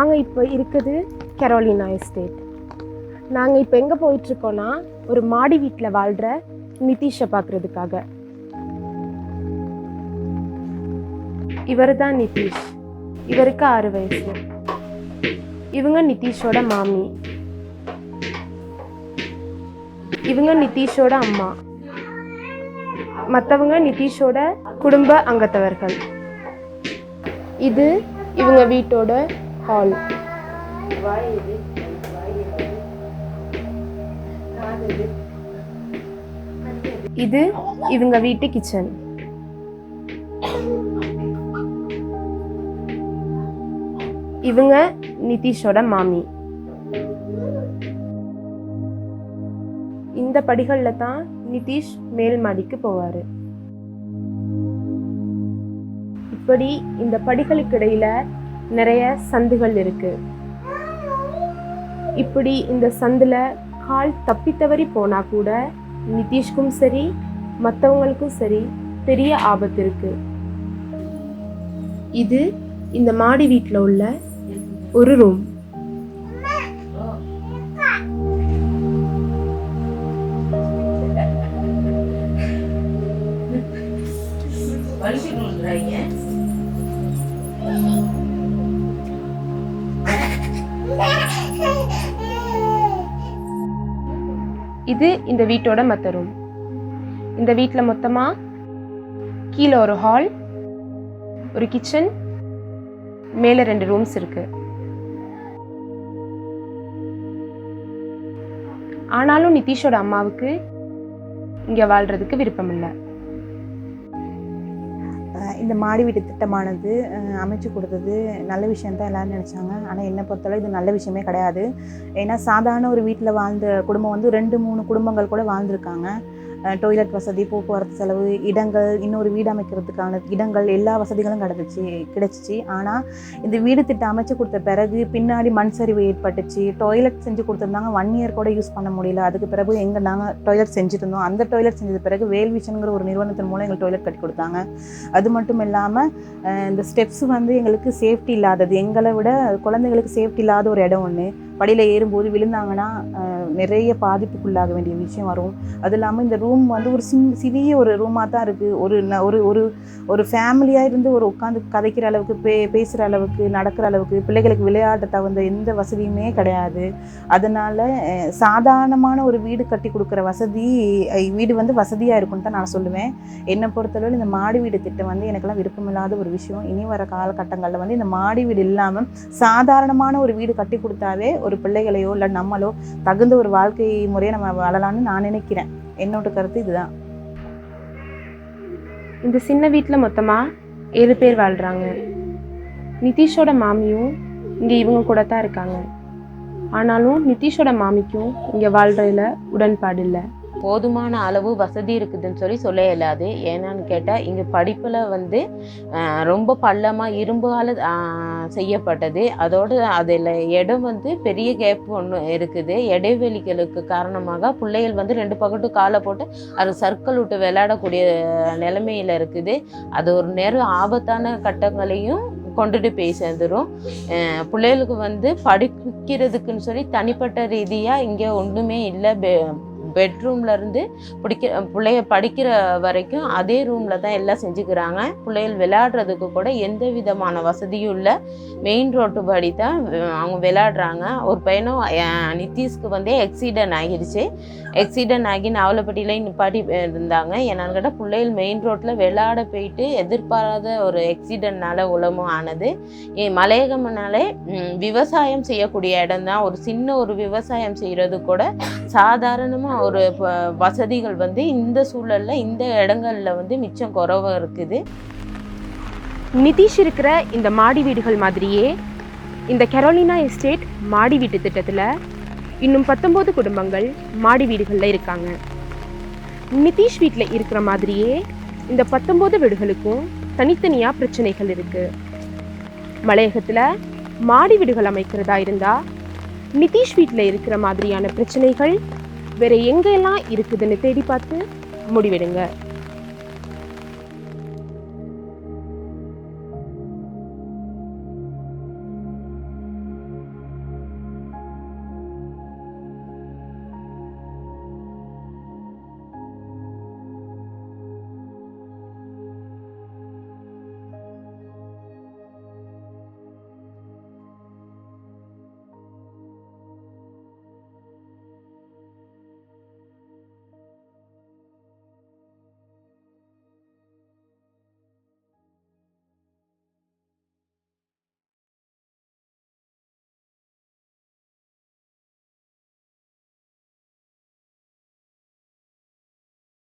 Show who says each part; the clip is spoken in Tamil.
Speaker 1: நாங்கள் இப்போ இருக்குது கெரோலினா எஸ்டேட் நாங்கள் இப்போ எங்கே போயிட்டுருக்கோன்னா ஒரு மாடி வீட்டில் வாழ்கிற நிதிஷை பார்க்குறதுக்காக இவர் தான் நிதிஷ். இவருக்கு ஆறு வயசு. இவங்க நிதிஷோட மாமி. இவங்க நிதிஷோட அம்மா. மற்றவங்க நிதிஷோட குடும்ப அங்கத்தவர்கள். இது இவங்க வீட்டோட ஹால் இது இவங்க வீட்டு கிச்சன். இவங்க நிதிஷோட மாமி. இந்த படிகளில் தான் நிதிஷ் மேல் மாடிக்கு போவார். இப்படி இந்த படிகளுக்கு இடையில நிறைய சந்துகள் இருக்கு. இப்படி இந்த சந்தில் கால் தப்பி தவறி போனா கூட நிதிஷ்க்கும் சரி மற்றவங்களுக்கும் சரி பெரிய ஆபத்து இருக்கு. இது இந்த மாடி வீட்டில் உள்ள ஒரு ரூம் இது இந்த வீட்டோட மற்ற ரூம் இந்த வீட்டில் மொத்தமாக கீழே ஒரு ஹால் ஒரு கிச்சன் மேலே ரெண்டு ரூம்ஸ் இருக்கு. ஆனாலும் நிதிஷோட அம்மாவுக்கு இங்கே வாழ்றதுக்கு விருப்பம் இல்லை
Speaker 2: இந்த மாடி வீட்டு திட்டமானது அமைச்சு கொடுத்தது நல்ல விஷயம் தான் எல்லாரும் நினச்சாங்க. ஆனால் என்னை பொறுத்தளவு இது நல்ல விஷயமே கிடையாது. ஏன்னா சாதாரண ஒரு வீட்டில் வாழ்ந்த குடும்பம் வந்து ரெண்டு மூணு குடும்பங்கள் கூட வாழ்ந்திருக்காங்க. டொய்லெட் வசதி போக்குவரத்து செலவு இடங்கள் இன்னொரு வீடு அமைக்கிறதுக்கான இடங்கள் எல்லா வசதிகளும் கிடச்சிச்சு கிடைச்சிச்சு. ஆனால் இந்த வீடு திட்டம் அமைச்சு கொடுத்த பிறகு பின்னாடி மண் சரிவு ஏற்பட்டுச்சு. டொய்லெட் செஞ்சு கொடுத்துருந்தாங்க. ஒன் இயர் கூட யூஸ் பண்ண முடியல. அதுக்கு பிறகு எங்கே நாங்கள் டொய்லெட் செஞ்சுருந்தோம் அந்த டொய்லெட் செஞ்சது பிறகு வேல்விஷனுங்கிற ஒரு நிறுவனத்தின் மூலம் எங்களுக்கு டொய்லெட் கட்டி கொடுத்தாங்க. அது மட்டும் இல்லாமல் இந்த ஸ்டெப்ஸ் வந்து எங்களுக்கு சேஃப்டி இல்லாதது. எங்களை விட குழந்தைங்களுக்கு சேஃப்டி இல்லாத ஒரு இடம் ஒன்று படியில் ஏறும்போது விழுந்தாங்கன்னா நிறைய பாதிப்புக்குள்ளாக வேண்டிய விஷயம் வரும். அது இல்லாமல் இந்த ரூம் வந்து ஒரு சின் சிறிய ஒரு ரூமாக தான் இருக்குது ஒரு ந- ஒரு ஒரு ஒரு ஃபேமிலியாக இருந்து ஒரு உட்காந்து கதைக்கிற அளவுக்கு பே பேசுகிற அளவுக்கு நடக்கிற அளவுக்கு பிள்ளைகளுக்கு விளையாட தகுந்த எந்த வசதியுமே கிடையாது. அதனால் சாதாரணமான ஒரு வீடு கட்டி கொடுக்குற வசதி வீடு வந்து வசதியாக இருக்கும்னு தான் நான் சொல்லுவேன். என்னை பொறுத்தளவில் இந்த மாடி வீடு திட்டம் வந்து எனக்கெல்லாம் விருப்பமில்லாத ஒரு விஷயம். இனி வர காலகட்டங்களில் வந்து இந்த மாடி வீடு இல்லாமல் சாதாரணமான ஒரு வீடு கட்டி கொடுத்தாவே ஒரு ஒரு பிள்ளைகளையோ இல்லை நம்மளோ தகுந்த ஒரு வாழ்க்கை முறையை நம்ம வாழலாம்னு நான் நினைக்கிறேன். என்னோட கருத்து இதுதான்.
Speaker 1: இந்த சின்ன வீட்டில் மொத்தமாக ஏழு பேர் வாழ்கிறாங்க நிதிஷோட மாமியும் இங்கே இவங்க கூட தான் இருக்காங்க. ஆனாலும் நிதிஷோட மாமிக்கும் இங்கே வாழ்றதுல உடன்பாடு இல்லை.
Speaker 3: போதுமான அளவு வசதி இருக்குதுன்னு சொல்லி சொல்ல இயலாது. ஏன்னான்னு கேட்டால் இங்கே படிப்பில் வந்து ரொம்ப பள்ளமாக இரும்பால் செய்யப்பட்டது. அதோடு அதில் இடம் வந்து பெரிய கேப் ஒன்று இருக்குது. இடைவெளிகளுக்கு காரணமாக பிள்ளைகள் வந்து ரெண்டு பக்கத்து காலை போட்டு அது சர்க்கிள் விட்டு விளையாடக்கூடிய நிலைமையில் இருக்குது. அது ஒரு நேரம் ஆபத்தான கட்டங்களையும் கொண்டுட்டு போய் சேர்ந்துடும் பிள்ளைகளுக்கு வந்து படிக்கிறதுக்குன்னு சொல்லி தனிப்பட்ட ரீதியாக இங்கே ஒன்றுமே இல்லை. பெட்ரூம்லேருந்து பிடிக்க பிள்ளைய படிக்கிற வரைக்கும் அதே ரூமில் தான் எல்லாம் செஞ்சுக்கிறாங்க. பிள்ளைகள் விளையாடுறதுக்கு கூட எந்த விதமான வசதியும் இல்லை. மெயின் ரோட்டு படி தான் அவங்க விளையாடுறாங்க. ஒரு பையனும் நிதிஷ்க்கு வந்து எக்ஸிடென்ட் ஆகிடுச்சு. எக்ஸிடென்ட் ஆகி நாவலப்பட்டியில் நிப்பாட்டி இருந்தாங்க. என்னன்னு கேட்டால் பிள்ளைகள் மெயின் ரோட்டில் விளையாட போயிட்டு எதிர்பாராத ஒரு எக்ஸிடென்ட்னால உலமும் ஆனது. மலையகம்னாலே விவசாயம் செய்யக்கூடிய இடம் தான் ஒரு சின்ன ஒரு விவசாயம் செய்கிறது கூட சாதாரணமாக ஒரு வசதிகள் வந்து இந்த சூழலில் இந்த இடங்களில் வந்து மிச்சம் குறைவாக இருக்குது.
Speaker 1: நிதிஷ் இருக்கிற இந்த மாடி வீடுகள் மாதிரியே இந்த கெரோலினா எஸ்டேட் மாடி வீட்டு திட்டத்தில் இன்னும் பத்தொம்போது குடும்பங்கள் மாடி வீடுகளில் இருக்காங்க. நிதிஷ் வீட்டில் இருக்கிற மாதிரியே இந்த பத்தொம்போது வீடுகளுக்கும் தனித்தனியாக பிரச்சனைகள் இருக்குது மலையகத்தில் மாடி வீடுகள் அமைக்கிறதா இருந்தால் நிதிஷ் வீட்டில் இருக்கிற மாதிரியான பிரச்சனைகள் வேற எங்கெல்லாம் இருக்குதுன்னு தேடி பார்த்து முடிவெடுங்க.